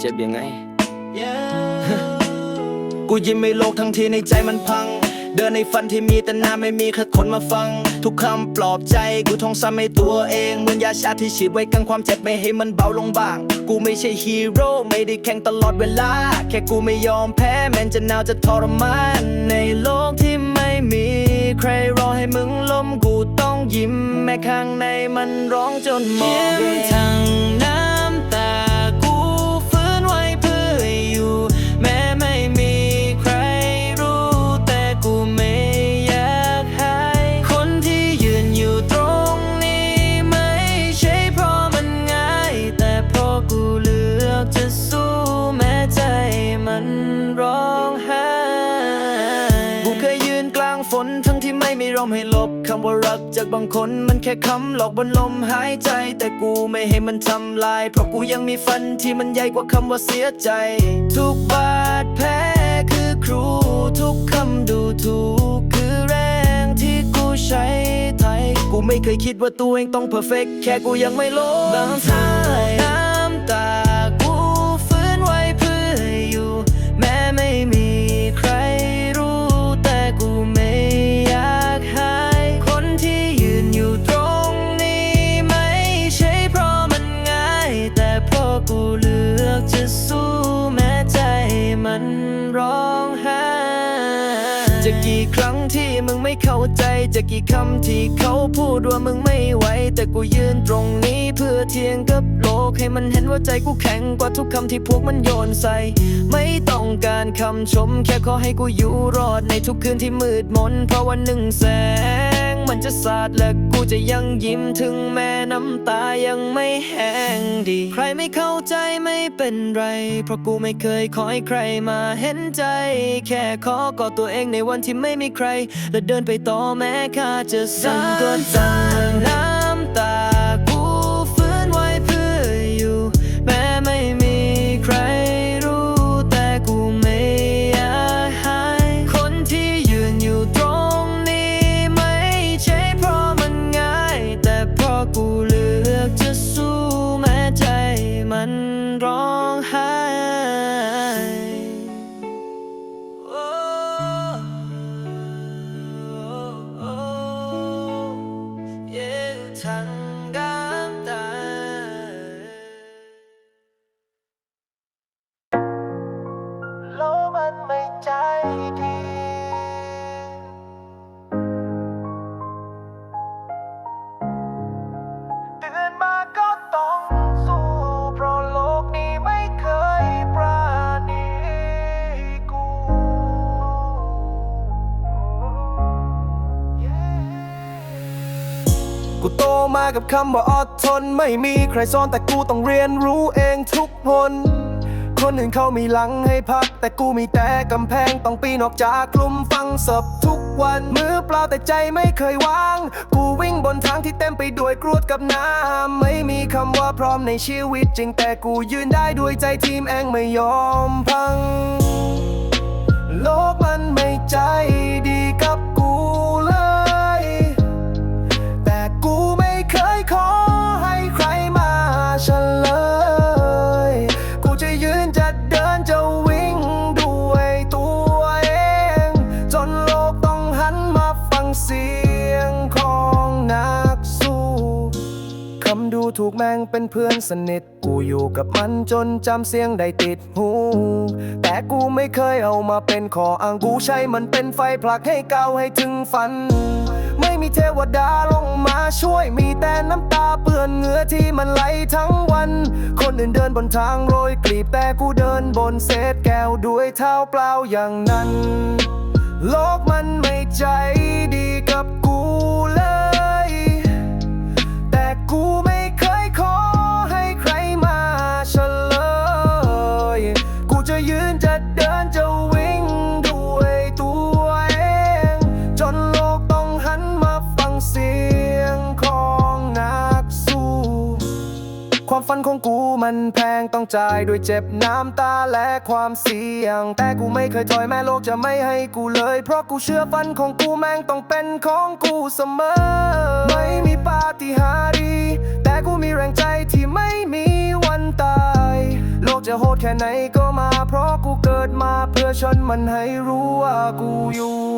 เจ็บยังไง กูยิ้มไม่โลกทั้งที่ในใจมันพัง เดินในฝันที่มีแต่หน้าไม่มีแค่คนมาฟัง ทุกคำปลอบใจกูท่องซ้ำให้ตัวเองเหมือนยาชาที่ฉีดไว้กันความเจ็บไม่ให้มันเบาลงบ้าง กูไม่ใช่ฮีโร่ไม่ได้แข่งตลอดเวลา แค่กูไม่ยอมแพ้แม้จะหนาวจะทรมาน ในโลกที่ไม่มีใครรอให้มึงล้มกูต้องยิ้มแม้ข้างในมันร้องจนมอง ว่ารักจากบางคนมันแค่คำหลอกบนลมหายใจ แต่กูไม่ให้มันทำลาย เพราะกูยังมีฟันที่มันใหญ่กว่าคำว่าเสียใจ ทุกบาดแผลคือครูทุกคำดูถูกคือแรงที่กูใช้ไทย กูไม่เคยคิดว่าตัวเองต้องเพอร์เฟกแค่กูยังไม่ล้มบางทายน้ำตา ใจจะกี่คำที่เขาพูด ว่ามึงไม่ไหว แต่กูยืนตรงนี้เพื่อเทียงกับโลก ให้มันเห็นว่าใจกูแข็งกว่าทุกคำที่พวกมันโยนใส่ ไม่ต้องการคำชม แค่ขอให้กูอยู่รอดในทุกคืนที่มืดมน เพราะวันหนึ่งแสง มันจะสาดและกูจะยังยิ้มถึงแม้น้ำตายังไม่แห้งดี ใครไม่เข้าใจไม่เป็นไร เพราะกูไม่เคยขอให้ใครมาเห็นใจ แค่ขอกอดตัวเองในวันที่ไม่มีใคร และเดินไปต่อแม้ข้าจะสั่นตัวสั่นน้ำตากูฟื้ กับคำว่าอดทน ไม่มีใครสอนแต่กูต้องเรียนรู้เองทุกคนคนอื่นเขามีหลังให้พัก แต่กูมีแต่กำแพงต้องปีนออกจากกลุ่มฟังศพทุกวันมือเปล่าแต่ใจไม่เคยวาง กูวิ่งบนทางที่เต็มไปด้วยกรวดกับน้ำไม่มีคำว่าพร้อมในชีวิตจริงแต่กูยืนได้ด้วยใจทีมเองไม่ยอมพัง โลกมันไม่ใจดีกับ ขอให้ใครมาเฉลย กูจะยืนจะเดินจะวิ่งด้วยตัวเอง จนโลกต้องหันมาฟังเสียงของนักสู้คำดูถูกแม่งเป็นเพื่อนสนิท กูอยู่กับมันจนจำเสียงได้ติดหู แต่กูไม่เคยเอามาเป็นขออ้างกูใช้มันเป็นไฟผลักให้เก้าให้ถึงฝัน ไม่มีเทวดาลงมาช่วยมีแต่น้ำตาเปื้อนเหงื่อที่มันไหลทั้งวัน คนอื่นเดินบนทางโรยกลีบแต่กูเดินบนเศษแก้วด้วยเท้าเปล่าอย่างนั้น โลกมันไม่ใจดีกับกูเลย แต่กูไม่ ฝันของกูมันแพงต้องจ่ายด้วยเจ็บน้ำตาและความเสี่ยง แต่กูไม่เคยถอยแม่โลกจะไม่ให้กูเลย เพราะกูเชื่อฟันของกูแม่งต้องเป็นของกูเสมอ ไม่มีปาฏิหาริย์แต่กูมีแรงใจที่ไม่มีวันตาย โลกจะโหดแค่ไหนก็มา เพราะกูเกิดมาเพื่อชนมันให้รู้ว่ากูอยู่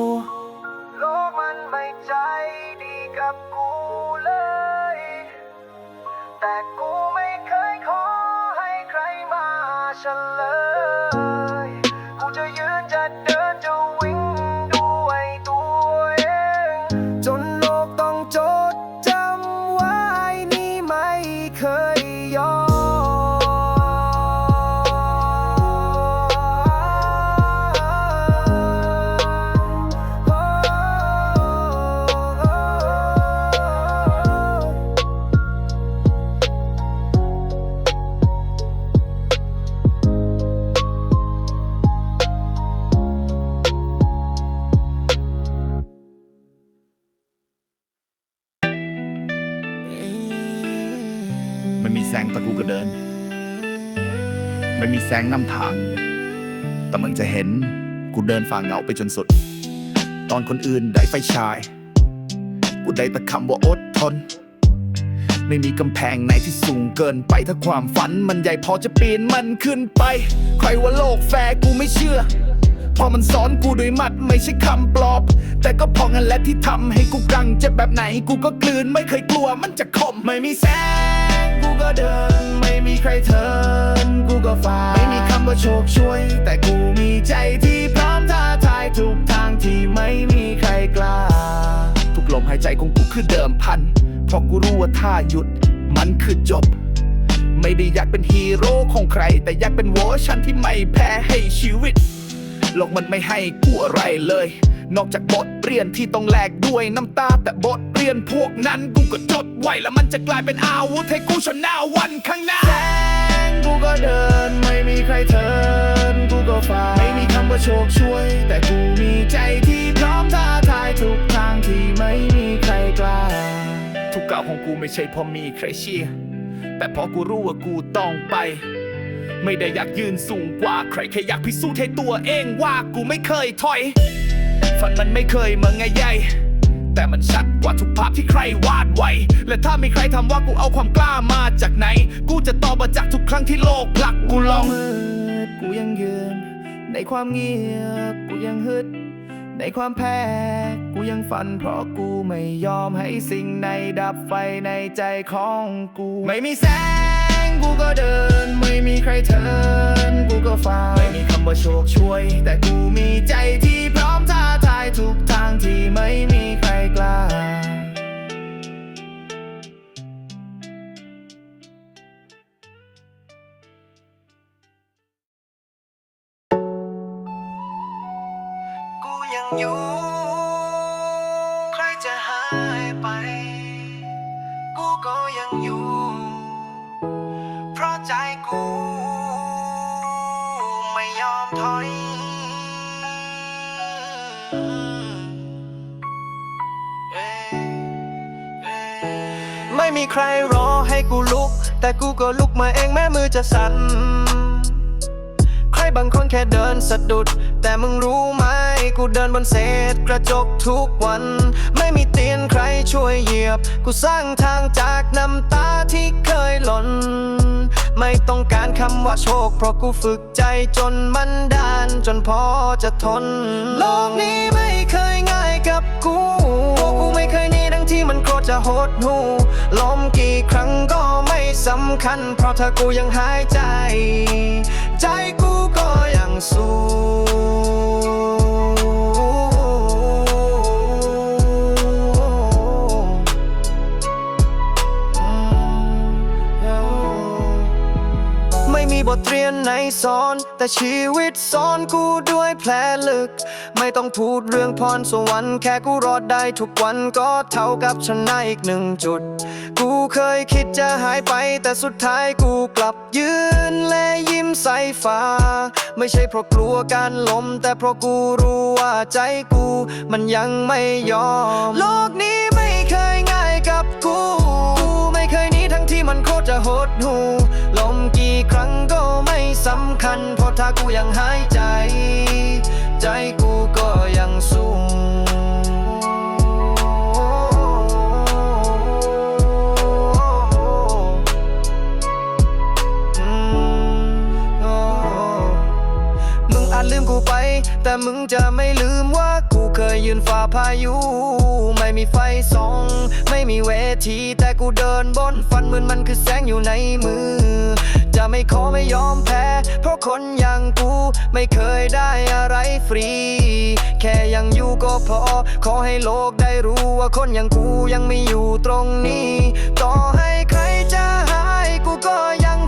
งนำทาง แต่มึงจะเห็นกูเดินฝ่าเหงาไปจนสุด ตอนคนอื่นได้ไฟฉาย กูได้แต่คำว่าอดทน ไม่มีกำแพงไหนที่สูงเกินไป ถ้าความฝันมันใหญ่พอจะปีนมันขึ้นไป ใครว่าโลกแฟร์กูไม่เชื่อพอมันสอนกูด้วยมัดไม่ใช่คำปลอบ แต่ก็พองันและที่ทำให้กูกังเจ็บแบบไหน กูก็กลืนไม่เคยกลัวมันจะคมไม่มีแสง ก็เดิน ไม่มีใครเทินกูก็ฝ่าไม่มีคำว่าโชคช่วย แต่กูมีใจที่พร้อมท้าทายทุกทางที่ไม่มีใครกล้า ทุกลมหายใจของกูคือเดิมพัน เพราะกูรู้ว่าถ้าหยุดมันคือจบ ไม่ได้อยากเป็นฮีโร่ของใคร แต่อยากเป็นวอชันที่ไม่แพ้ให้ชีวิตโลกมันไม่ให้กูอะไรเลย นอกจากบทเรียนที่ต้องแลกด้วยน้ำตา แต่บทเรียนพวกนั้นกูก็จดไว้แล้วมันจะกลายเป็นอาวุธให้กูชนะวันข้างหน้าแสงกูก็เดินไม่มีใครเทินกูก็ฝ่าไม่มีคำว่าโชคช่วย แต่กูมีใจที่พร้อมท้าทายทุกทางที่ไม่มีใครกล้าทุกก้าวของกูไม่ใช่เพราะมีใครเชียร์แต่เพราะกูรู้ว่ากูต้องไป ไม่ได้อยากยืนสูงกว่าใครแค่อยากพิสูจน์ให้ตัวเองว่ากูไม่เคยถอย ฝันมันไม่เคยเหมือนไงใหญ่แต่มันชัดกว่าทุกภาพที่ใครวาดไว้ และถ้ามีใครทำว่ากูเอาความกล้ามาจากไหน กูจะตอบมาจากทุกครั้งที่โลกผลักกูลองมืดกูยังยืน ในความเงียบกูยังฮึด ในความแพ้กูยังฝันเพราะกูไม่ยอมให้สิ่งในดับไฟในใจของกู ไม่มีแสงกูก็เดิน ไม่มีใครเทินกูก็ฝ่าไม่มีคำว่าโชคช่วย แต่กูมีใจที่พร้อมท ทุกทางที่ไม่มีใครกล้ากูยังอยู่ ครรอให้กูลุก แต่กูก็ลุกมาเองแม้มือจะสั่น ใครบางคนแค่เดินสะดุด แต่มึงรู้ไหมกูเดินบนเศษกระจกทุกวัน ไม่มีเตียนใครช่วยเหยียบ กูสร้างทางจากน้ำตาที่เคยหล่น ไม่ต้องการคำว่าโชค เพราะกูฝึกใจจนมันดานจนพอจะทน โลกนี้ไม่เคยง่ายกับกูกูไม่เคย ที่มันโคตรจะโหดหูล้มกี่ครั้งก็ไม่สำคัญ เพราะเธอกูยังหายใจ ใจกูก็ยังสู้ บทเรียนไหนสอน แต่ชีวิตสอนกูด้วยแผลลึก ไม่ต้องพูดเรื่องพรสวรรค์แค่กูรอดได้ทุกวันก็เท่ากับชนะอีกหนึ่งจุด กูเคยคิดจะหายไป แต่สุดท้ายกูกลับยืนและยิ้มใส่ฟ้า ไม่ใช่เพราะกลัวการล้ม แต่เพราะกูรู้ว่าใจกู มันยังไม่ยอม โลกนี้ไม่เคยง่ายกับกู กูไม่เคยหนีทั้งที่มันโคตรจะโหดหู ลมกี่ครั้งก็ไม่สำคัญ เพราะถ้ากูยังหายใจ ใจกูก็ยังสู้ลืมกูไป แต่มึงจะไม่ลืมว่า เคยยืนฝ่าพายุ ไม่มีไฟส่อง ไม่มีเวทีแต่กูเดินบนฟันเหมือนมันคือแสงอยู่ในมือ จะไม่ขอไม่ยอมแพ้ เพราะคนอย่างกูไม่เคยได้อะไรฟรี แค่ยังอยู่ก็พอ ขอให้โลกได้รู้ว่าคนอย่างกูยังไม่อยู่ตรงนี้ ต่อให้ใครจะหายกูก็ยัง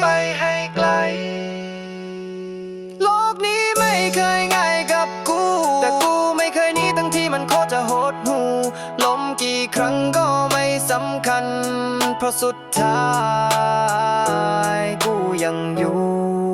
ไปให้ไกล โลกนี้ไม่เคยง่ายกับกู แต่กูไม่เคยหนีทั้งที่มันโคตรจะโหดหูล้มกี่ครั้งก็ไม่สำคัญ เพราะสุดท้าย กูยังอยู่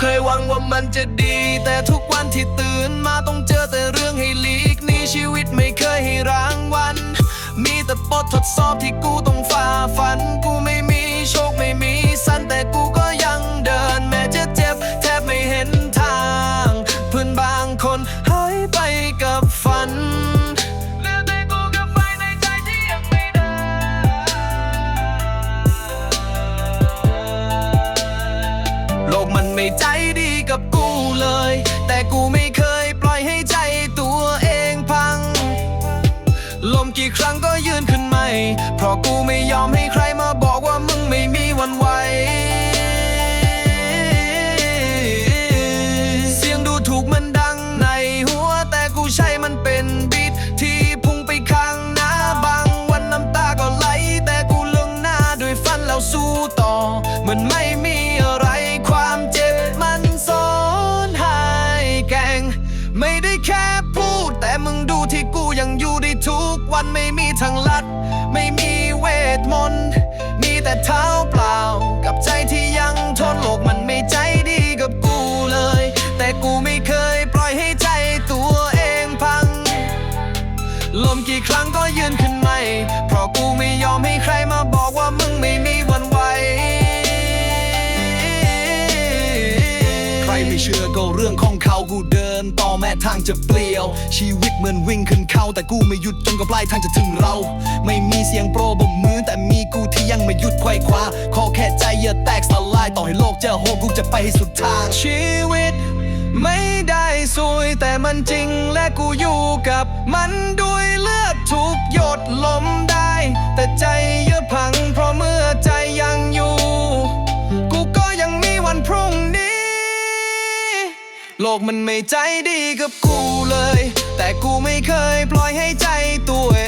เคยหวังว่ามันจะดี แต่ทุกวันที่ตื่นมาต้องเจอแต่เรื่องให้หลีกหนี่ชีวิตไม่เคยให้รางวัล มีแต่บททดสอบที่กูต้องฝ่าฟัน กูไม่มีโชคไม่มีสันแต่กูก็ เชื่อก็เรื่องของเขากูเดิน ต่อแม้ทางจะเปลี่ยว ชีวิตเหมือนวิ่งขึ้นเขาแต่กูไม่หยุดจนกับปลายทางจะถึงเรา ไม่มีเสียงโปรบมือแต่มีกูที่ยังไม่หยุดไขว่คว้าขอแค่ใจอย่าแตกสลายต่อให้โลกจะโหกูจะไปให้สุดทางชีวิต ไม่ได้สวยแต่มันจริงและกูอยู่กับ มันด้วยเลือดทุกหยดลมได้ แต่ใจเยอะพังเพราะเมื่อใจยังอยู่ โลกมันไม่ใจดีกับกูเลย แต่กูไม่เคยปล่อยให้ใจตัวเอง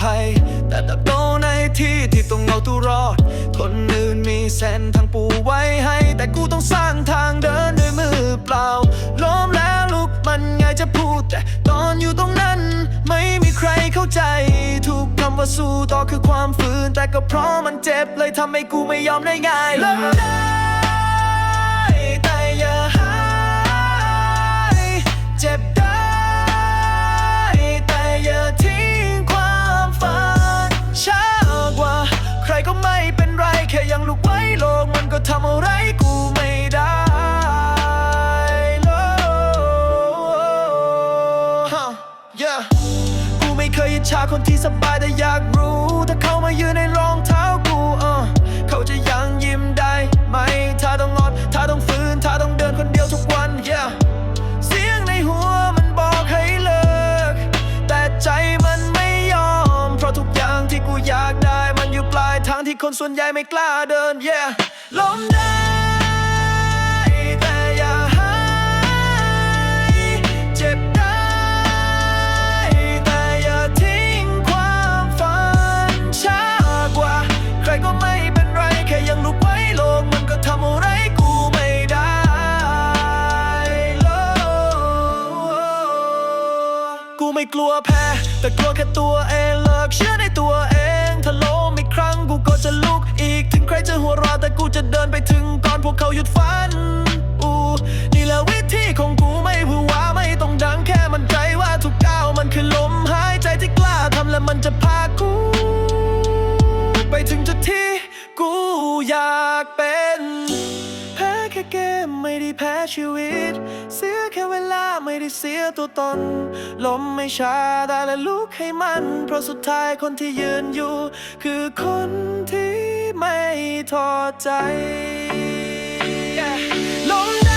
ภัย แต่เติบโตในที่ที่ต้องเอาตัวรอด คนอื่นมีเส้นทางปูไว้ให้ แต่กูต้องสร้างทางเดินด้วยมือเปล่า ล้มแล้วลุกมันไงจะพูด แต่ตอนอยู่ตรงนั้น ไม่มีใครเข้าใจ ทุกคำว่าสู้ต่อคือความฝืน แต่ก็เพราะมันเจ็บเลยทำให้กูไม่ยอมได้ง่ายเลไง่ยายเจ็บ ช้ากว่า ใครก็ไม่เป็นไร แค่ยังลุกไว้โลกมันก็ทำอะไรกูไม่ได้หรอก Huh, yeah กูไม่เคยอิจฉาคนที่สบายแต่อยากรู้ ถ้าเขามายืนในรองเท้ากูเออเขาจะยังยิ้มได้ไหมถ้าต้อง คนส่วนใหญ่ไม่กล้าเดิน yeah ล้มได้แต่อย่าหายเจ็บได้แต่อย่าทิ้งความฝันช้ากว่า ใครก็ไม่เป็นไร แค่ยังลุกไว้โลกมันก็ทำอะไรกูไม่ได้หรอกกูไม่กลัวแพ้ แต่กลัวแค่ตัวเอง หยุดฝันอูนี่แหละวิธีของกูไม่พูดว่าไม่ต้องดังแค่มันใจว่าทุกก้าวมันคือลมหายใจที่กล้าทำและมันจะพากู ไปถึงจุดที่กูอยากเป็นแพ้แค่เกมไม่ได้แพ้ชีวิต เสียแค่เวลาไม่ได้เสียตัวตนลมไม่ช้าแต่ละลุกให้มัน เพราะสุดท้ายคนที่ยืนอยู่ คือคนที่ไม่ทอดใจ ลม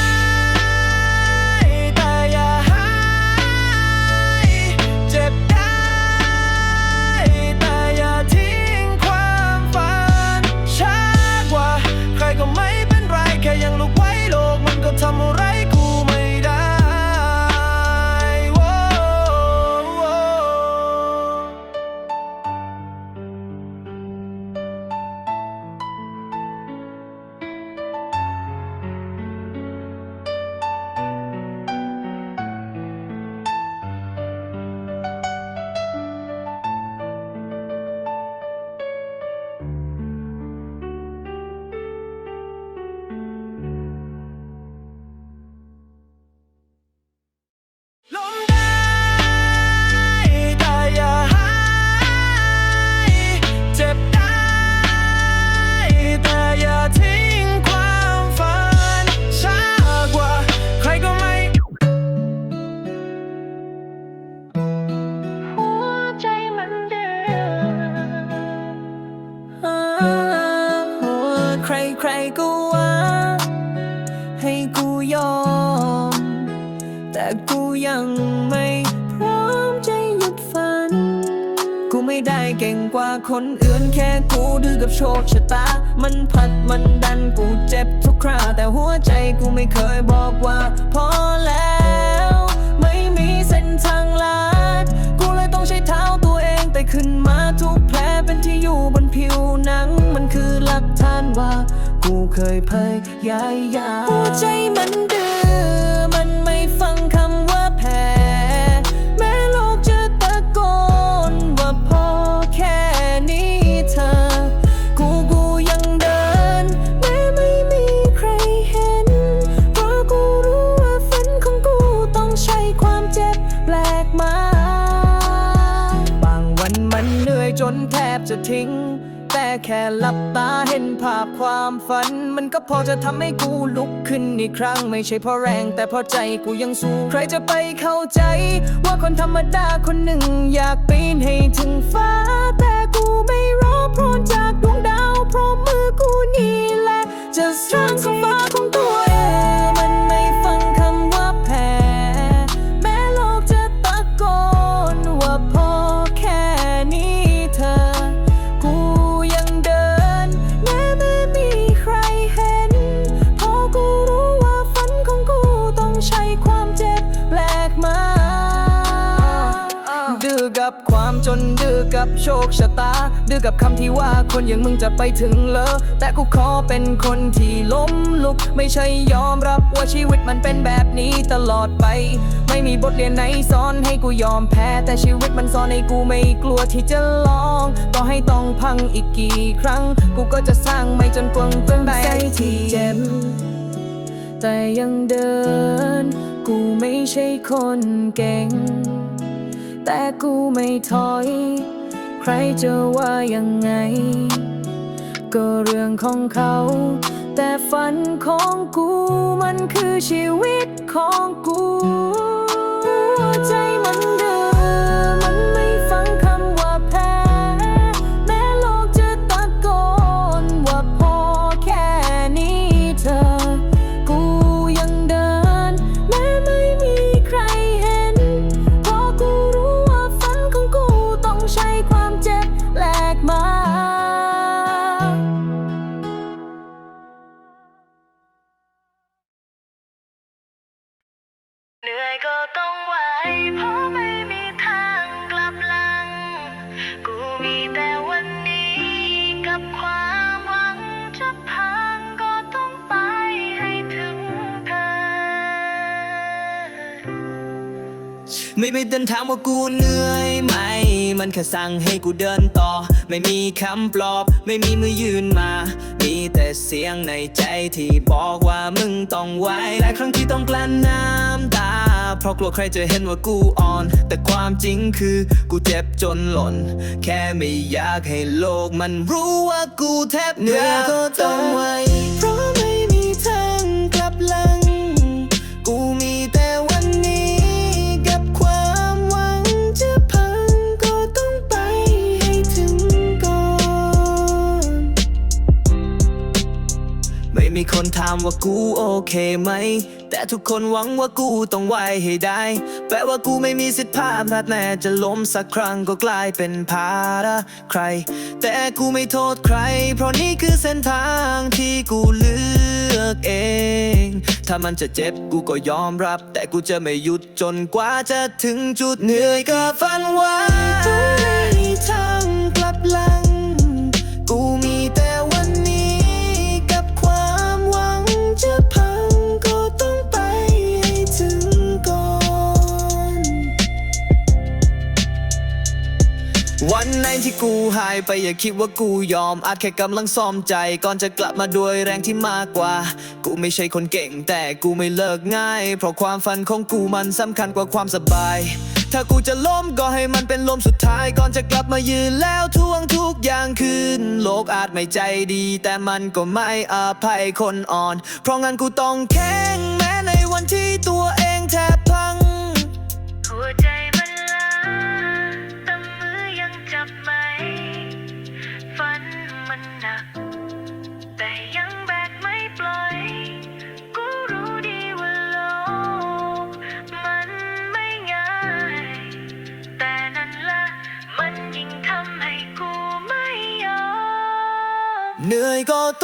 ขึ้นมาทุกแผลเป็นที่อยู่บนผิวหนัง มันคือหลักฐานว่า กูเคยพยายามหัวใจมันดื้อ ค่หลับตาเห็นภาพความฝัน มันก็พอจะทำให้กูลุกขึ้นอีกครั้ง ไม่ใช่เพราะแรง แต่เพราะใจกูยังสู้ใครจะไปเข้าใจ ว่าคนธรรมดาคนหนึ่งอยากปีนให้ถึงฟ้าะตาดื้อกับคำที่ว่าคนอย่างมึงจะไปถึงเลอแต่กูขอเป็นคนที่ล้มลุก ไม่ใช่ยอมรับว่าชีวิตมันเป็นแบบนี้ตลอดไป ไม่มีบทเรียนไหนสอนให้กูยอมแพ้ แต่ชีวิตมันสอนให้กูไม่กลัวที่จะลองต่อให้ต้องพังอีกกี่ครั้ง กูก็จะสร้างไม่จนกวงเปื้อนใบที่เจ็บแต่ยังเดิน กูไม่ใช่คนเก่ง แต่กูไม่ถอย ใครจะว่ายังไง ก็เรื่องของเขา แต่ฝันของกูมันคือชีวิตของกูางว่ากูเหนื่อยไหม มันแค่สั่งให้กูเดินต่อ ไม่มีคำปลอบไม่มีมือยืนมา มีแต่เสียงในใจที่บอกว่ามึงต้องไหวหลายครั้งที่ต้องกลั้นน้ำตา เพราะกลัวใครจะเห็นว่ากูอ่อน แต่ความจริงคือกูเจ็บจนหล่น แค่ไม่อยากให้โลกมันรู้ว่ากูแทบเหนื่อยก็ต้องไหว มีคนถามว่ากูโอเคไหม แต่ทุกคนหวังว่ากูต้องไหวให้ได้ แปลว่ากูไม่มีสิทธิ์พลาดพลาดแน่จะล้มสักครั้งก็กลายเป็นภาระใคร แต่กูไม่โทษใคร เพราะนี่คือเส้นทางที่กูเลือกเอง ถ้ามันจะเจ็บกูก็ยอมรับ แต่กูจะไม่หยุดจนกว่าจะถึงจุดเหนื่อยก็ฝันไว่ กูหายไปอย่าคิดว่ากูยอมอาจแค่กำลังซ่อมใจ ก่อนจะกลับมาด้วยแรงที่มากกว่า กูไม่ใช่คนเก่งแต่กูไม่เลิกง่าย เพราะความฝันของกูมันสำคัญกว่าความสบาย ถ้ากูจะล้มก็ให้มันเป็นลมสุดท้าย ก่อนจะกลับมายืนแล้วทวงทุกอย่างคืน โลกอาจไม่ใจดี แต่มันก็ไม่อภัยคนอ่อน เพราะงั้นกูต้องแข็งแม้ในวันที่ตัวเองแทบ ยิ่ง